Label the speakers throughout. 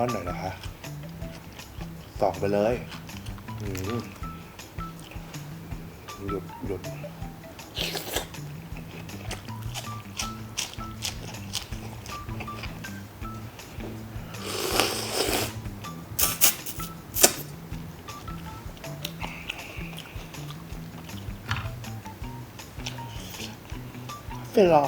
Speaker 1: อนหน่อยนะคะส่องไปเลยหยุดหยุด
Speaker 2: เป็นหรอ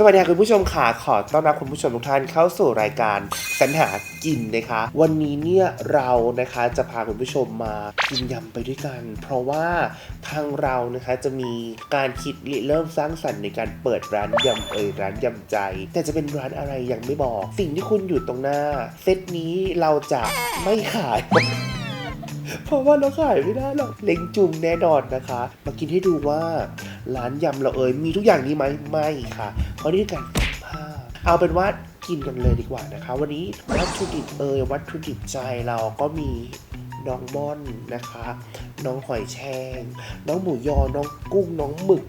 Speaker 2: สวัสดีค่ะคุณผู้ชมค่ะขอต้อนรับคุณผู้ชมทุกท่านเข้าสู่รายการสรรหากินนะคะ วันนี้เนี่ยเรานะคะจะพาคุณผู้ชมมากินยำไปด้วยกัน เพราะว่าทางเรานะคะจะมีการคิดเริ่มสร้างสรรค์ในการเปิดร้านยำเอ่ยร้านยำใจ แต่จะเป็นร้านอะไรยังไม่บอก สิ่งที่คุณอยู่ตรงหน้า เซตนี้เราจะไม่ขาย เพราะว่าเราขายไม่ได้หรอกเล็งจุ่มแน่นอนนะคะ มากินให้ดูว่าร้านยำเราเอ่ยมีทุกอย่างนี้ไหมไม่ค่ะเพราะนี่คือการฝึกผ้าเอาเป็นว่ากินกันเลยดีกว่านะคะ วันนี้วัตถุดิบเอ่ยวัตถุดิบใจเราก็มีน้องม่อนนะคะ น้องหอยแชงน้องหมูยอ น้องกุ้ง น้องหมึก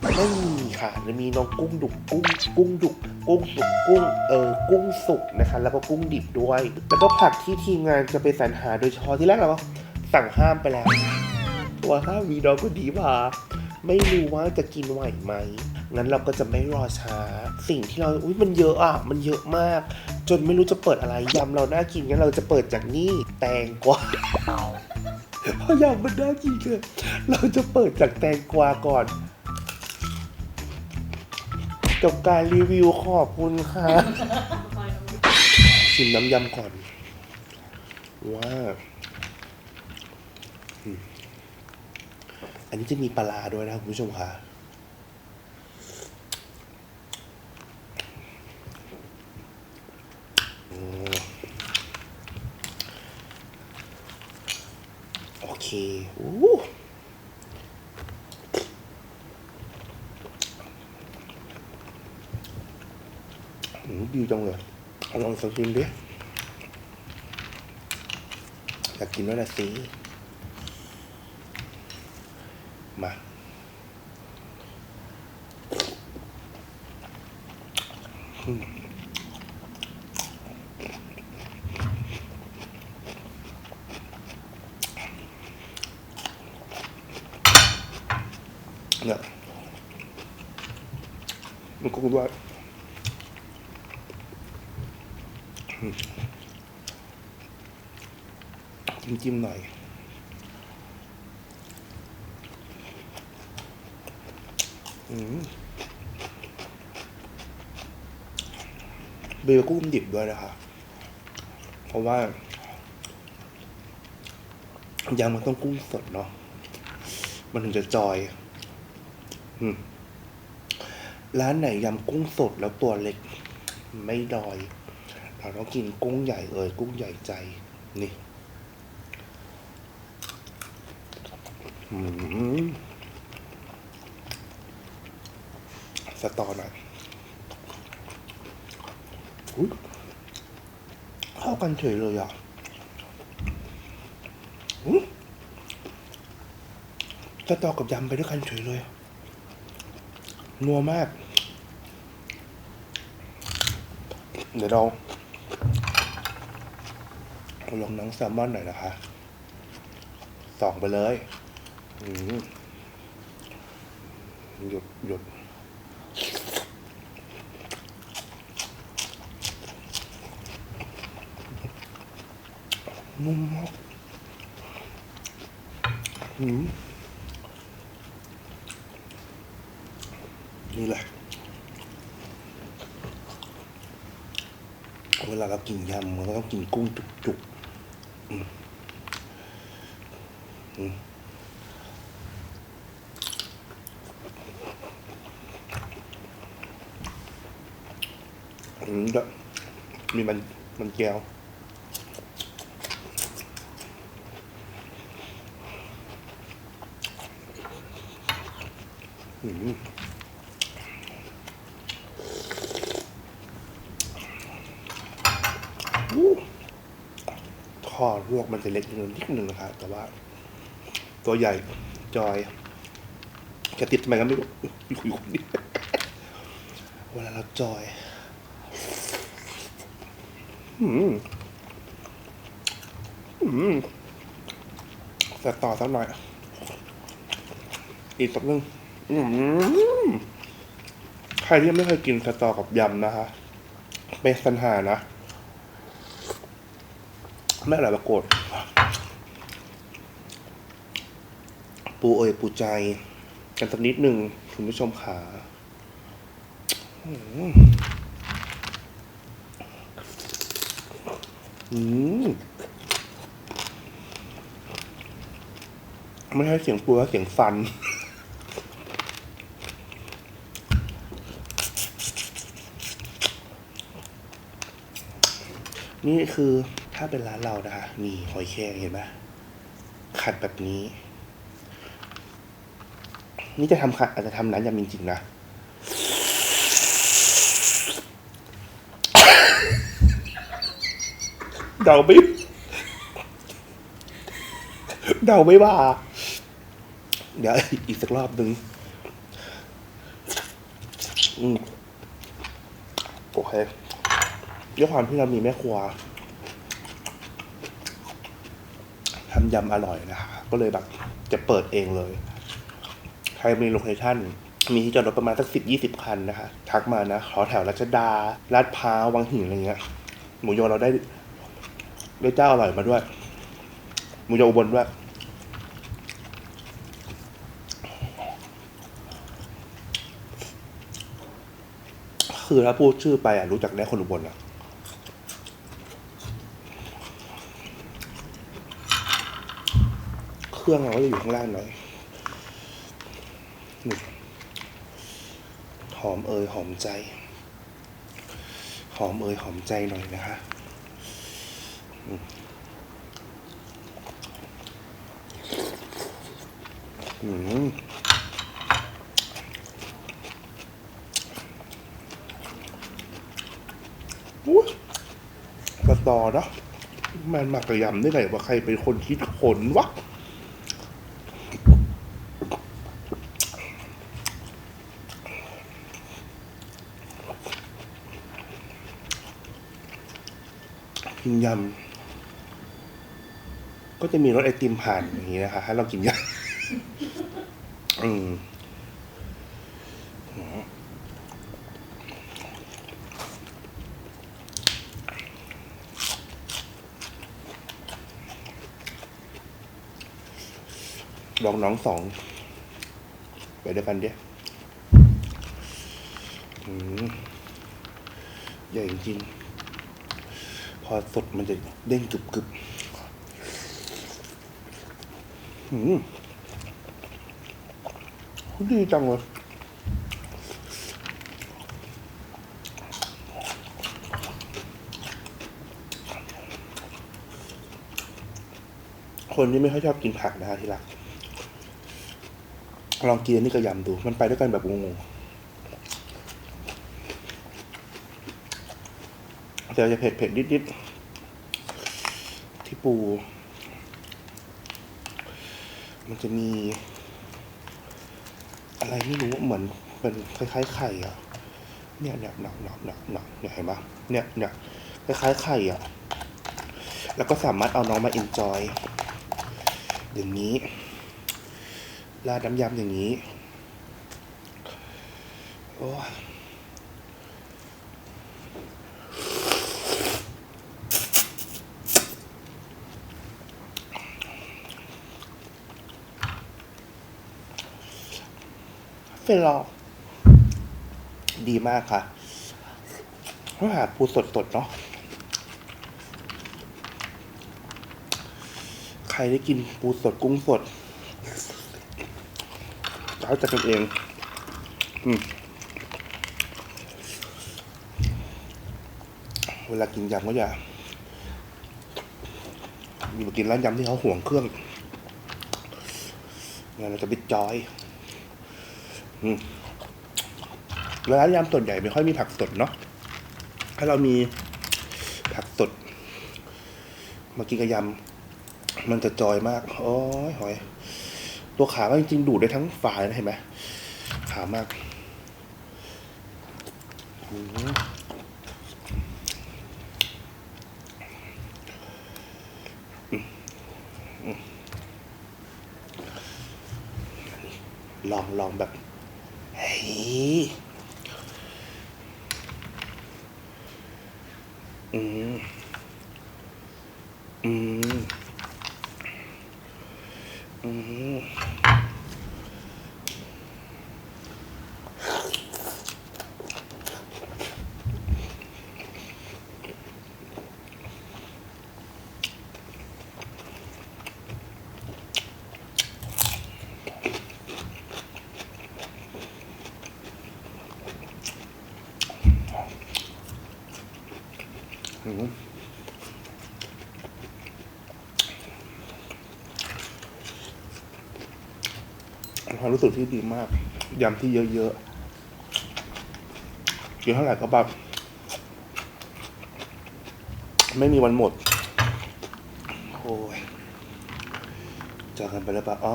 Speaker 2: ไม่มีค่ะจะมีน้องกุ้งดุกกุ้งกุ้งดุกกุ้งสุกกุ้งเออกุ้งสุกนะคะ แล้วก็กุ้งดิบด้วย แล้วก็ผักที่ทีมงานจะไปสรรหาโดยเฉพาะที่แรกเราก็สั่งห้ามไปแล้วว่าห้ามมีน้องคนดีมาไม่รู้ว่าจะกินไหวไหมงั้นเราก็จะไม่รอช้า สิ่งที่เราอุ้ยมันเยอะอะ มันเยอะมาก จนไม่รู้จะเปิดอะไรยำเราน่ากินงั้นเราจะเปิดจากนี่แตงกวาเพราะยำมันน่ากินเกินเราจะเปิดจากแตงกวาก่อน จบการรีวิวขอบคุณค่ะชิมน้ำยำก่อนว่าอันนี้จะมีปลาด้วยนะคุณผู้ชมค่ะโอเคอู้ ดีจังเลยเอาลองสักชิมดิอยากกินด้วยนะสิมาเนี่ยมันก็ว่า จิ้มจิ้มๆหน่อยอืมเบลกุ้งดิบด้วยนะคะเพราะว่ายำมันต้องกุ้งสดเนาะ มันถึงจะจอยอร้านไหนยำกุ้งสดแล้วตัวเล็ก ไม่ดอย เราต้องกินกุ้งใหญ่เอ่ยกุ้งใหญ่ใจ นี่สตอหน่อยเข้ากันเฉยเลยอะสตอกับยำไปด้วยกันเฉยเลย นัวมาก เดี๋ยวเรา ลองน้องแซลมอนหน่อยนะคะส่องไปเลยหยุดหยุดนุ่มมากอืมนี่แหละ เวลาเรากินยำมันก็ต้องกินกุ้งจุกๆ อืมอืมอืมแล้วมีมันมันแก้วอืม ข้อลวกมันจะเล็กนิดนึงนะครับ แต่ว่า ตัวใหญ่จอยกระติบทำไมก็ไม่รู้คุยคนเดียวเวลาเราจอยอืมอืมแต่ต่อสักหน่อย อีกสักนึงอืมใครที่ยังไม่เคยกินสตอกับยำนะคะเป็นสัญหานะ ไม่อร่อยปรากฏปูเอ่ยปูใจ กันสักนิดหนึ่งคุณผู้ชมขาอืมไม่ใช่เสียงปูแล้วเสียงฟันนี่คือ ถ้าเป็นร้านเรานะคะ นี่หอยแครงเห็นไหมขัดแบบนี้ นี่จะทำค่ะอาจจะทำร้านยำจริงๆนะเดาไม่เดาไม่ว่า เดี๋ยวอีกสักรอบหนึ่งอืมโอเคด้วยความที่เรามีแม่ครัว ทำยำอร่อยนะคะก็เลยแบบจะเปิดเองเลย ใครมีโลเคชั่นมีที่จอดรถประมาณสักสิบยี่สิบคันนะคะทักมานะขอแถวรัชดาลาดพร้าววังหินอะไรเงี้ย หมูยอเราได้ได้เจ้าอร่อยมาด้วย หมูยออุบลด้วยคือถ้าพูดชื่อไปอะรู้จักได้คนอุบลอะ เค รื่อง เราก็จะอยู่ข้างล่างหน่อยนี่หอมเอยหอมใจ หอมเอยหอมใจหน่อยนะคะอืมอืมอุ๊ยกระตอเนาะมันมากระยำได้ไงว่าใครเป็นคนคิดขนวะ ยำก็จะมีรสไอติมผ่านอย่างนี้นะคะให้เรากินยำอืมลองน้องสองไปด้วยกันเดียอืมใหญ่จริง อสดมันจะเด้งกึบกึบอืมดีจังเลยคนที่ไม่ค่อยชอบกินผักนะฮะที่รัก ลองกินนนี้กับยำดู มันไปด้วยกันแบบงงๆ แต่จะเผ็ดเผ็ดๆนิดๆที่ปู มันจะมี อะไรไม่รู้เหมือนเป็นคล้ายๆไข่อะเนี่ยเนี่ยหนักหนักหนักหนักเนี่ยเห็นปะเนี่ยเนี่ยคล้ายๆไข่อะแล้วก็สามารถเอาน้องมาเอนจอยอย่างนี้ราดน้ำยำอย่างนี้ โอ้ ยเฟลอดีมากค่ะเพราะหาปูสดๆเนาะใครได้กินปูสดกุ้งสดเขาจะกันเอง อืมเวลากินยำก็อย่ามีมากินร้านยำที่เขาห่วงเครื่องงั้นเราจะบิดจอย ร้านยำส่วนใหญ่ไม่ค่อยมีผักสดเนาะถ้าเรามีผักสด มากินกับยำมันจะจอยมากโอ้ยหอย ตัวขาก็จริงๆดูดได้ทั้งฝ่ายนะเห็นไหมขามากลองลองแบบ ความรู้สึกที่ดีมากยำที่เยอะๆกินเท่าไหร่ก็แบบไม่มีวันหมด โอ้ยเจอกันไปแล้วปะอ๋อ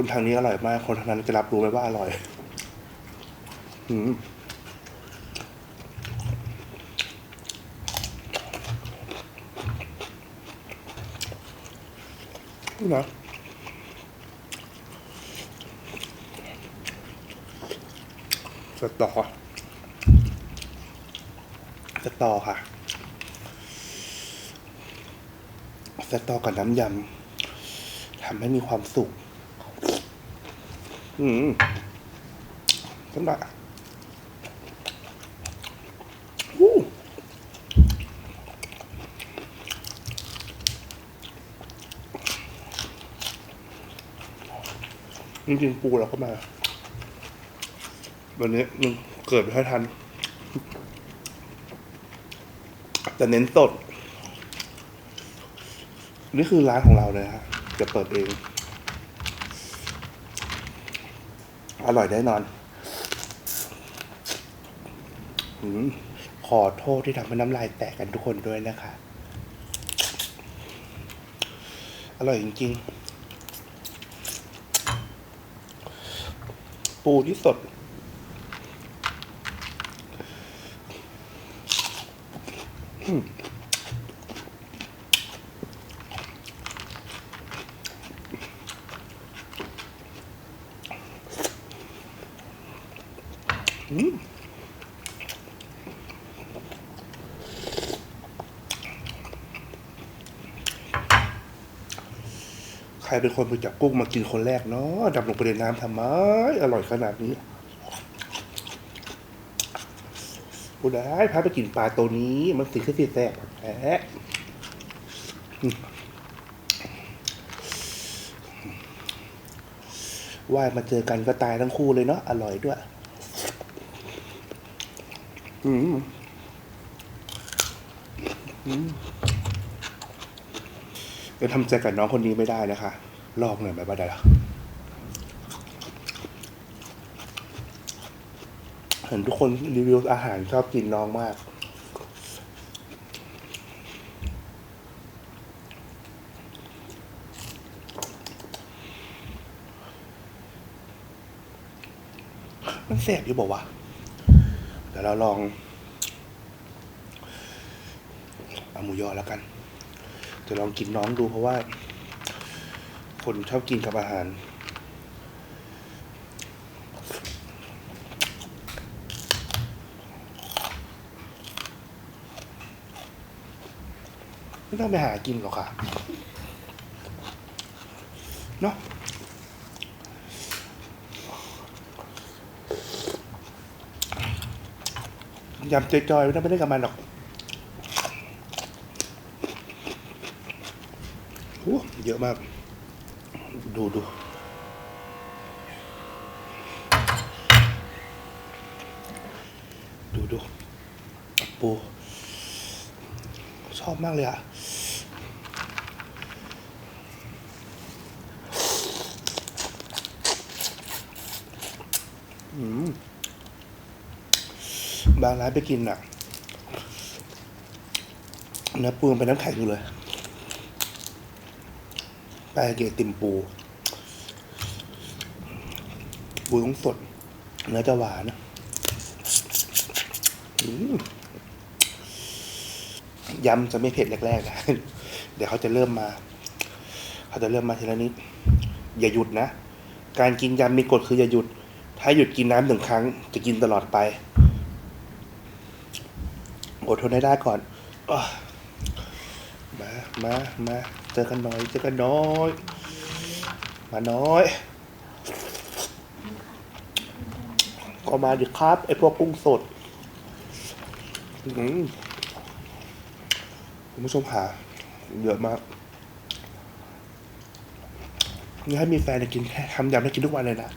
Speaker 2: คนทางนี้อร่อยมาก คนทางนั้นจะรับรู้ไหมว่าอร่อย อืมนี่นะสตอสตอค่ะสตอกับน้ำยำทำให้มีความสุข อืมสำหรับอู้จริงๆปูเราก็มา วันนี้มันเกิดไม่ค่อยทัน แต่เน้นสด นี่คือร้านของเราเลยฮะจะเปิดเอง อร่อยแน่นอนขอโทษที่ทำให้น้ำลายแตกกันทุกคนด้วยนะคะ อร่อยจริง ๆ ปูที่สด อืม ใครเป็นคนไปจับกุ้งมากินคนแรกเนาะดับลงไปในน้ำทำไม อร่อยขนาดนี้ผู้ได้พาไปกินปลาตัวนี้ มันสีขึ้นสีแสบแท้อืมว่ายมาเจอกันก็ตายทั้งคู่เลยเนาะอร่อยด้วย อืมอืม ยังทำใจกับน้องคนนี้ไม่ได้นะคะ ลองหน่อยไหมบ้าได้ละเห็นทุกคนรีวิวอาหารชอบกินน้องมาก มันแสบอยู่บอกว่าเดี๋ยวเราลองเอาหมูยอแล้วกัน จะลองกินน้องดูเพราะว่า คนชอบกินกับอาหาร ไม่ต้องไปหากินหรอกค่ะ เนาะยำจอยๆไม่ต้องไปเล่นกับมันหรอก โอ้ เยอะมาก ดูดูดูดูปูชอบมากเลยอะอืมบางร้านไปกินอะเนื้อปูมันเป็นน้ำแข็งอยู่เลย ไปเกตติมปูปูต้องสด เนื้อจะหวานนะยำจะไม่เผ็ดแรกๆนะเดี๋ยวเขาจะเริ่มมา เขาจะเริ่มมาทีละนิด อย่าหยุดนะ การกินยำมีกฎคืออย่าหยุด ถ้าหยุดกินน้ำหนึ่งครั้ง จะกินตลอดไป อดทนให้ได้ก่อนอมา มา มา เจอกันหน่อย เจอกันน้อย มาน้อย ก็มาดิครับไอพวกกุ้งสดอือคุณผู้ชมหาเยอะมากนี่ให้มีแฟนกินแค่ทำยำให้กินทุกวันเลยนะ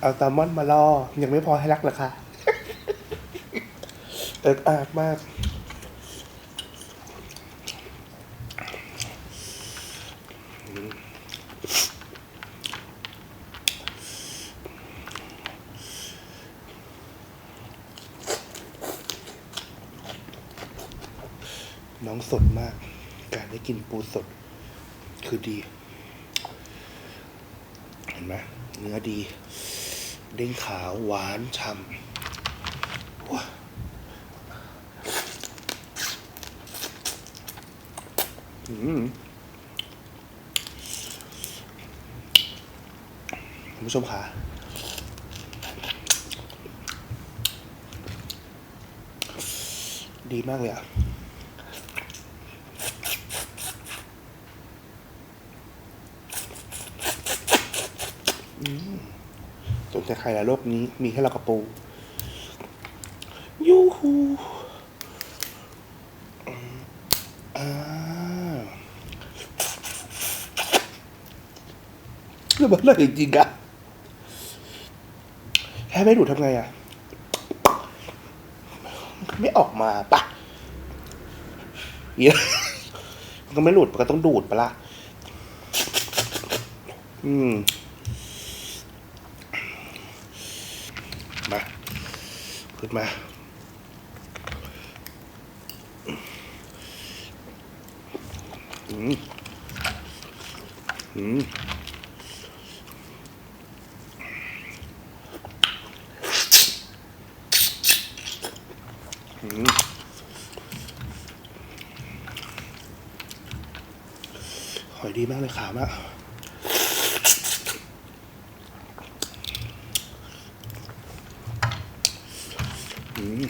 Speaker 2: เอาแซลมอนมาล่อ ยังไม่พอให้รักเหรอคะ เอิกอากมาก น้องสดมาก การได้กินปูสด คือดี เห็นไหมเนื้อดี เด้งขาวหวานฉ่ำว้าอืมคุณ ผู้ชมคะดีมากเลยอะ สนใจใครละโลกนี้มีแค่เรากับปู ยูฮูอ่าแล้วมันเลยจริงๆอะ ไม่ดูดทำไงอะไม่ออกมาปะยมันก็ไม่หลุดมันก็ต้องดูดปะล่ะอืม มา ขึ้นมา อืม อืม อืม หอยดีมาก เลยขามากอืม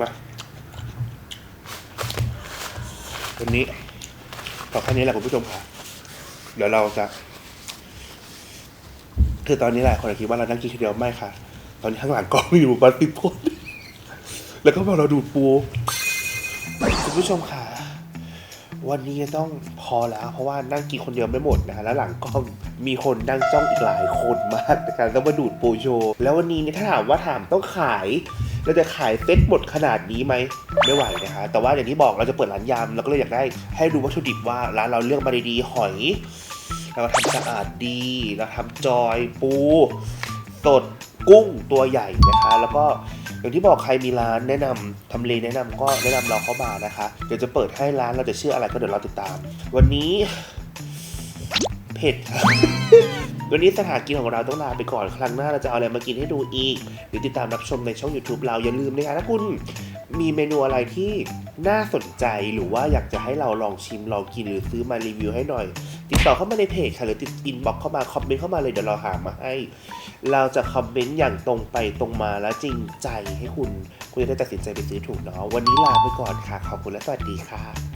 Speaker 2: มาวันนี้ต่อแค่ นี้แหละคุณผู้ชมค่ะ เดี๋ยวเราจะคือตอนนี้หลายคนอาจคิดว่าเรานั่งกินทีเดียวไม่ค่ะ ตอนนี้ข้างหลังก็มีอยู่ประมาณสิบคนแล้วก็มาเราดูดปูคุณผู้ชมค่ะ วันนี้ต้องพอแล้ว เพราะว่านั่งกินคนเดียวไม่หมดนะฮะแล้วหลังก็มีคนนั่งจ้องอีกหลายคนมากในการต้องมาดูดปูโชว์แล้ววันนี้เนี่ยถ้าถามว่าถามต้องขาย เราจะขายเซ็ตหมดขนาดนี้ไหมไม่ไหวนะคะแต่ว่าอย่างที่บอกเราจะเปิดร้านยำเราก็เลยอยากได้ให้ดูวัตถุดิบว่าร้านเราเลือกมาดีๆหอย เราทำสะอาดดี เราทำจอยปูสดกุ้งตัวใหญ่นะคะ แล้วก็อย่างที่บอกใครมีร้านแนะนำทำเลแนะนำก็แนะนำเราเข้ามานะคะ เดี๋ยวจะเปิดให้ร้านเราจะชื่ออะไรก็เดี๋ยวเราติดตาม วันนี้ ผ็ดวันนี้สถานกินของเราต้องลาไปก่อนครั้งหน้าเราจะเอาอะไรมากินให้ดูอีกเดี๋ยวติดตามรับชมในช่อง YouTube เราอย่าลืมนะคะถ้าคุณมีเมนูอะไรที่น่าสนใจหรือว่าอยากจะให้เราลองชิมลองกินหรือซื้อมารีวิวให้หน่อย ติดต่อเข้ามาในเพจค่ะหรือติดอินบ็อกเข้ามาคอมเมนต์เข้ามาเลยเดี๋ยวเราหามาให้ เราจะคอมเมนต์อย่างตรงไปตรงมาและจริงใจให้คุณ คุณจะได้ตัดสินใจไปซื้อถูกเนาะวันนี้ลาไปก่อนค่ะขอบคุณและสวัสดีค่ะ